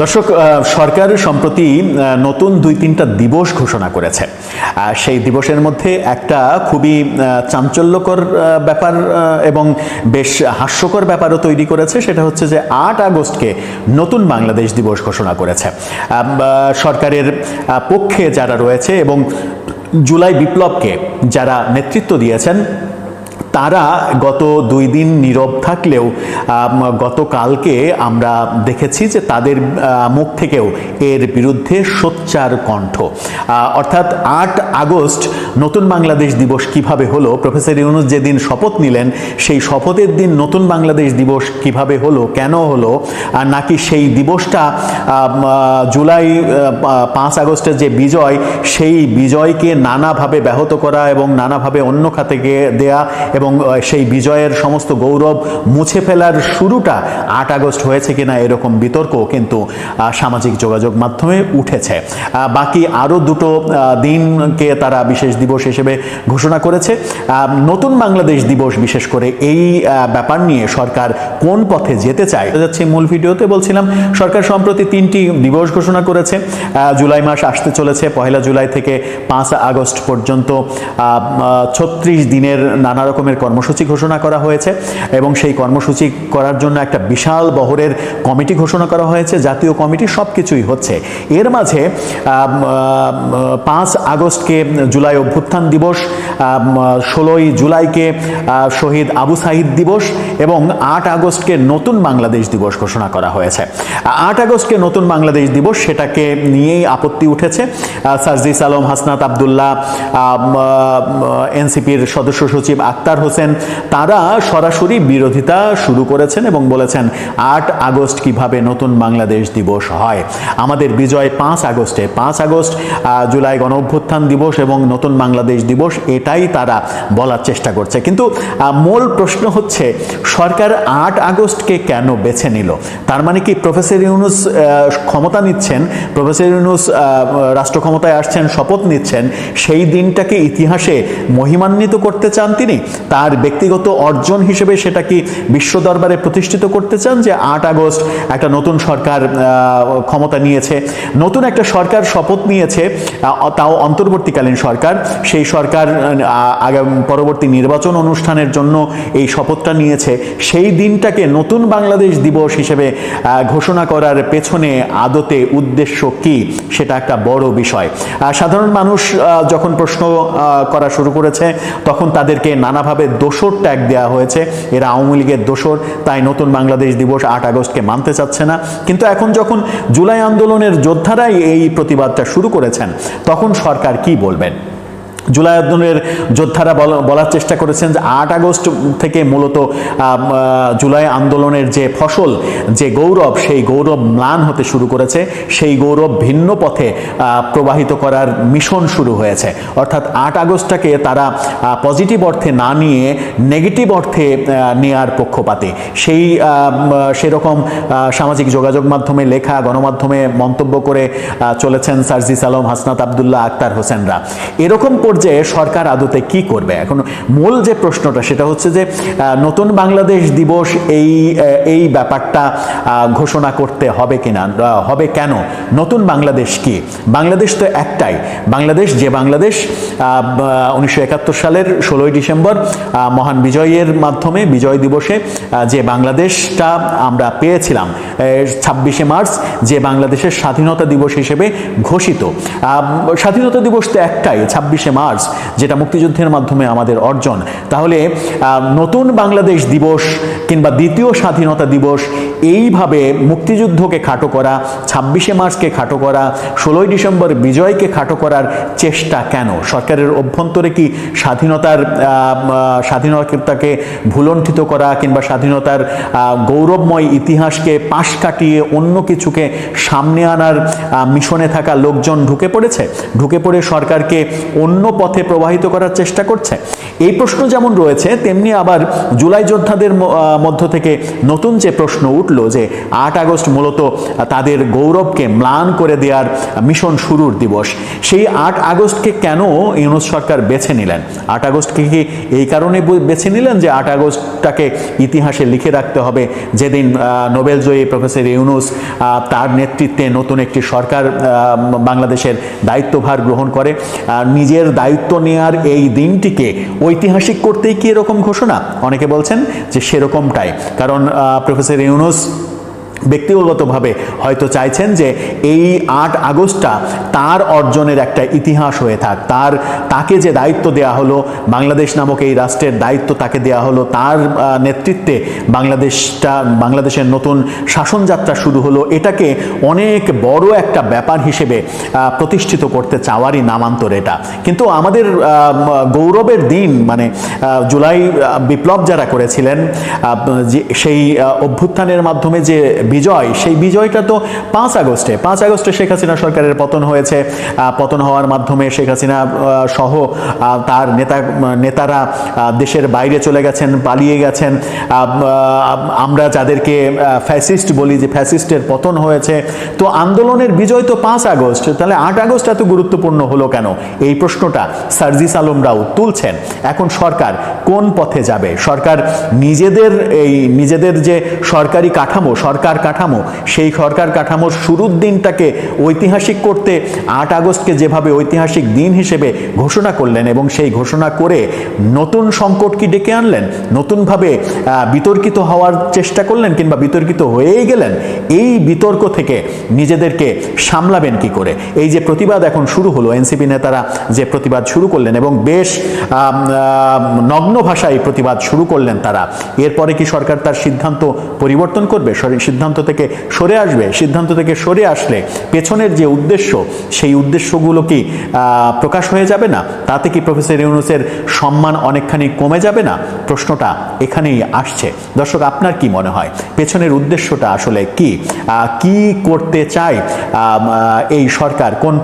দর্শক সরকার সম্প্রতি নতুন দুই তিনটা দিবস ঘোষণা করেছে। সেই দিবসের মধ্যে একটা খুবই চাঞ্চল্যকর ব্যাপার এবং বেশ হাস্যকর ব্যাপারও তৈরি করেছে। সেটা হচ্ছে যে, আট আগস্টকে নতুন বাংলাদেশ দিবস ঘোষণা করেছে। সরকারের পক্ষে যারা রয়েছে এবং জুলাই বিপ্লবকে যারা নেতৃত্ব দিয়েছেন তারা গত দুই দিন নীরব থাকলেও গতকালকে আমরা দেখেছি যে তাদের মুখ থেকেও এর বিরুদ্ধে সোচ্চার কণ্ঠ। অর্থাৎ আট আগস্ট নতুন বাংলাদেশ দিবস কীভাবে হলো, প্রফেসর ইউনুস যেদিন শপথ নিলেন, সেই শপথের দিন নতুন বাংলাদেশ দিবস কীভাবে হলো, কেন হলো আর নাকি সেই দিবসটা জুলাই পাঁচ আগস্টের যে বিজয়, সেই বিজয়কে নানাভাবে ব্যাহত করা এবং নানাভাবে অন্য খাতে দেয়া এবং আহ, সেই বিজয়ের সমস্ত গৌরব মুছে ফেলার শুরুটা আট আগস্ট হয়েছে কিনা এরকম বিতর্ক কিন্তু সামাজিক যোগাযোগ মাধ্যমে উঠেছে। বাকি আরও দুটো দিনকে তারা বিশেষ দিবস হিসেবে ঘোষণা করেছে। নতুন বাংলাদেশ দিবস বিশেষ করে এই ব্যাপার নিয়ে সরকার কোন পথে যেতে চায়? যাচ্ছে মূল ভিডিওতে বলছিলাম সরকার সম্প্রতি তিনটি দিবস ঘোষণা করেছে। জুলাই মাস আসতে চলেছে পহেলা জুলাই থেকে পাঁচ আগস্ট পর্যন্ত ছত্রিশ দিনের নানা রকমের কর্মসূচি ঘোষণা করা হয়েছে এবং সেই কর্মসূচি করার জন্য একটা বিশাল বহরের কমিটি ঘোষণা করা হয়েছে। জাতীয় কমিটি সব কিছুই হচ্ছে। এর মাঝে পাঁচ আগস্টকে জুলাই অভ্যুত্থান দিবস ষোলোই জুলাইকে শহীদ আবু সাহিদ দিবস এবং আট আগস্টকে নতুন বাংলাদেশ দিবস ঘোষণা করা হয়েছে। আট আগস্টকে নতুন বাংলাদেশ দিবস সেটাকে নিয়েই আপত্তি উঠেছে। আহ, সার্জিস আলম হাসনাত আবদুল্লাহ এনসিপির সদস্য সচিব আক্তার হোসেন, তারা সরাসরি বিরোধিতা শুরু করেছেন এবং বলেছেন, আট আগস্ট কীভাবে নতুন বাংলাদেশ দিবস হয়। আমাদের বিজয় পাঁচ আগস্টে। পাঁচ আগস্ট জুলাই গণ অভ্যুত্থান দিবস এবং নতুন বাংলাদেশ দিবস, এটাই তারা বলার চেষ্টা করছে। কিন্তু মূল প্রশ্ন হচ্ছে, সরকার আট আগস্টকে কেন বেছে নিল? তার মানে কি প্রফেসর ইউনুস ক্ষমতা নিচ্ছেন, প্রফেসর ইউনুস রাষ্ট্র ক্ষমতায় আসছেন, শপথ নিচ্ছেন, সেই দিনটাকে ইতিহাসে মহিমান্বিত করতে চান তিনি? তার ব্যক্তিগত অর্জন হিসেবে সেটা কি বিশ্ব দরবারে প্রতিষ্ঠিত করতে চান যে আট আগস্ট একটা নতুন সরকার ক্ষমতা নিয়েছে, নতুন একটা সরকার শপথ নিয়েছে তাও অন্তর্বর্তীকালীন সরকার, সেই সরকার পরবর্তী নির্বাচন অনুষ্ঠানের জন্য এই শপথটা নিয়েছে, সেই দিনটাকে নতুন বাংলাদেশ দিবস হিসেবে ঘোষণা করার পেছনে আদতে উদ্দেশ্য কি? সেটা একটা বড় বিষয়। সাধারণ মানুষ যখন প্রশ্ন করা শুরু করেছে, তখন তাদেরকে নানাভাবে দোসর ট্যাগ দেওয়া হয়েছে। এরা আওয়ামী লীগের দোষর তাই নতুন বাংলাদেশ দিবস আট আগস্টকে মানতে চাচ্ছে না। কিন্তু এখন যখন জুলাই আন্দোলনের যোদ্ধারাই এই প্রতিবাদটা শুরু করেছেন, তখন সরকার কি বলবেন? জুলাই যোদ্ধারা বল- বলার চেষ্টা করেছেন যে আট আগস্ট থেকে মূলত জুলাই আন্দোলনের যে ফসল, যে গৌরব, সেই গৌরব ম্লান হতে শুরু করেছে। সেই গৌরব ভিন্ন পথে প্রবাহিত করার মিশন শুরু হয়েছে। অর্থাৎ আট আগস্টটাকে তারা পজিটিভ অর্থে না নিয়ে নেগেটিভ অর্থে নেয়ার পক্ষপাতে। সেই সেরকম সামাজিক যোগাযোগ মাধ্যমে লেখা, গণমাধ্যমে মন্তব্য করে চলেছেন সার্জিস আলম, হাসনাত আবদুল্লাহ আক্তার হোসেনরা। এরকম পর্যায়ে সরকার আদতে কি করবে? এখন মূল যে প্রশ্নটা সেটা হচ্ছে যে নতুন বাংলাদেশ দিবস এই এই ব্যাপারটা ঘোষণা করতে হবে কিনা হবে কেন? নতুন বাংলাদেশ কি? বাংলাদেশ তো একটাই। বাংলাদেশ, যে বাংলাদেশ উনিশশো একাত্তর সালের ষোলোই ডিসেম্বর মহান বিজয়ের মাধ্যমে, বিজয় দিবসে যে বাংলাদেশটা আমরা পেয়েছিলাম ছাব্বিশে মার্চ, যে বাংলাদেশের স্বাধীনতা দিবস হিসেবে ঘোষিত। স্বাধীনতা দিবস তো একটাই, ছাব্বিশে মার্চ যেটা মুক্তিযুদ্ধের মাধ্যমে আমাদের অর্জন। তাহলে নতুন বাংলাদেশ দিবস কিংবা দ্বিতীয় স্বাধীনতা দিবস, এইভাবে মুক্তিযুদ্ধকে খাটো করা, ছাব্বিশে মার্চকে খাটো করা, ষোলোই ডিসেম্বর বিজয়কে খাটো করার চেষ্টা কেন? সরকারের অভ্যন্তরে কি স্বাধীনতার স্বাধীনতাকে ভুলণ্ঠিত করা কিংবা স্বাধীনতার গৌরবময় ইতিহাসকে পাশ কাটিয়ে অন্য কিছুকে সামনে আনার মিশনে থাকা লোকজন ঢুকে পড়েছে? ঢুকে পড়ে সরকারকে অন্য পথে প্রবাহিত করার চেষ্টা করছে। এই প্রশ্ন যেমন রয়েছে, তেমনি আবার জুলাই যোদ্ধাদের মধ্য থেকে নতুন যে প্রশ্ন উঠল যে, আট আগস্ট মূলত তাদের গৌরবকে ম্লান করে দেওয়ার মিশন শুরুর দিবস, সেই আট আগস্টকে কেন ইউনুস সরকার বেছে নিলেন? আট আগস্টকে কি এই কারণে বেছে নিলেন যে, আট আগস্টটাকে ইতিহাসে লিখে রাখতে হবে? যেদিন নোবেলজয়ী প্রফেসর ইউনুস তার নেতৃত্বে নতুন একটি সরকার বাংলাদেশের দায়িত্বভার গ্রহণ করে নিজের দায়িত্ব নেয়ার এই দিনটিকে ঐতিহাসিক করতেই কি এরকম ঘোষণা? অনেকে বলছেন যে সেরকমটাই। কারণ প্রফেসর ইউনুস ব্যক্তিগতভাবে হয়তো চাইছেন যে এই আট আগস্টটা তার অর্জনের একটা ইতিহাস হয়ে থাক। তার, তাকে যে দায়িত্ব দেয়া হলো, বাংলাদেশ নামক এই রাষ্ট্রের দায়িত্ব তাকে দেয়া হলো, তার নেতৃত্বে বাংলাদেশটা, বাংলাদেশের নতুন শাসনযাত্রা শুরু হলো, এটাকে অনেক বড় একটা ব্যাপার হিসেবে প্রতিষ্ঠিত করতে চাওয়ারই নামান্তর এটা। কিন্তু আমাদের গৌরবের দিন মানে জুলাই বিপ্লব যারা করেছিলেন যে, সেই অভ্যুত্থানের মাধ্যমে যে বিজয়, সেই বিজয়টা তো পাঁচ আগস্টে। পাঁচ আগস্টে শেখ হাসিনা সরকারের পতন হয়েছে। পতন হওয়ার মাধ্যমে শেখ হাসিনা সহ তার নেতা, নেতারা দেশের বাইরে চলে গেছেন, পালিয়ে গেছেন। আমরা যাদেরকে ফ্যাসিস্ট বলি যে ফ্যাসিস্টের পতন হয়েছে। তো আন্দোলনের বিজয় তো পাঁচ আগস্ট। তাহলে আট আগস্ট এত গুরুত্বপূর্ণ হলো কেন? এই প্রশ্নটা সার্জিস আলমরাও তুলছেন। এখন সরকার কোন পথে যাবে? সরকার নিজেদের, এই নিজেদের যে সরকারি কাঠামো, সরকার কাঠামো। সেই সরকার কাঠামোর শুরুর দিনটাকে ঐতিহাসিক করতে আট আগস্টকে যেভাবে ঐতিহাসিক দিন হিসেবে ঘোষণা করলেন এবং সেই ঘোষণা করে নতুন সংকট কি ডেকে আনলেন, নতুনভাবে বিতর্কিত হওয়ার চেষ্টা করলেন কিংবা বিতর্কিত হয়েই গেলেন, এই বিতর্ক থেকে নিজেদেরকে সামলাবেন কি করে? এই যে প্রতিবাদ এখন শুরু হলো, এনসিপি নেতারা যে প্রতিবাদ শুরু করলেন এবং বেশ নগ্ন ভাষায় প্রতিবাদ শুরু করলেন তারা। এরপরে কি সরকার তার সিদ্ধান্ত পরিবর্তন করবে? সরি- সিদ্ধান্ত থেকে সরে আসবে, সিদ্ধান্ত থেকে সরে আসলে পেছনের যে উদ্দেশ্য, সেই উদ্দেশ্যগুলো কি প্রকাশ হয়ে যাবে না? তাতে কি প্রফেসর ইউনুসের সম্মান অনেকখানি কমে যাবে না? প্রশ্নটা এখানেই আসছে। দর্শক, আপনার কি মনে হয়? পেছনের উদ্দেশ্যটা আসলে কি? কি করতে চায় এই সরকার? কোন